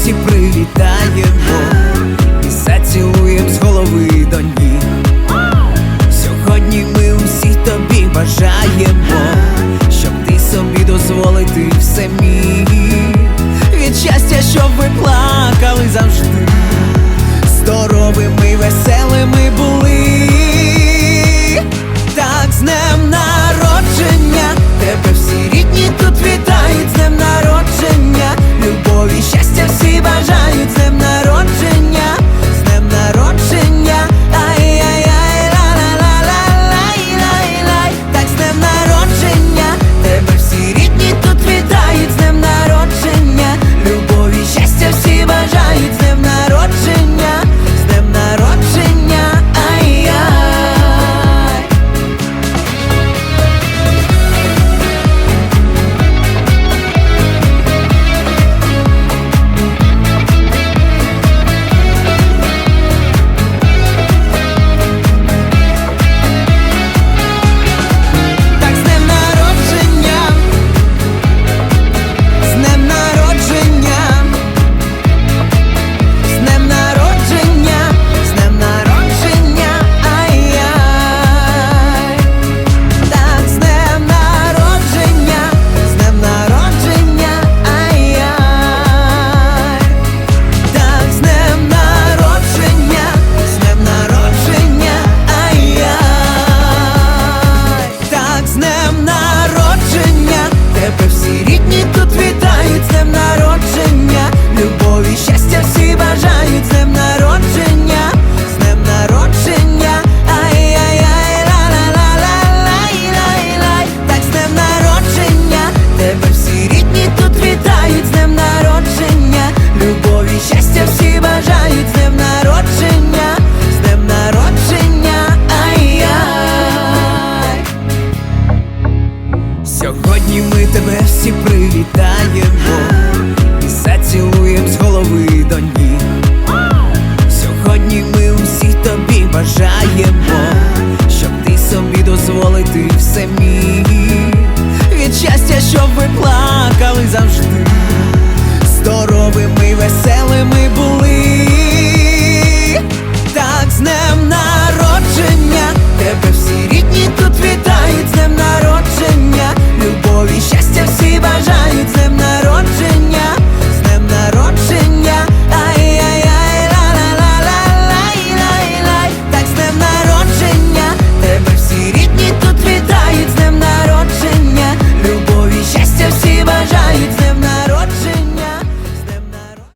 всі привітаємо. І зацілуєм з голови до ніг. Сьогодні ми усіх тобі бажаємо, щоб ти собі дозволити все міг молити в самі від щастя, щоб ви плакали завжди.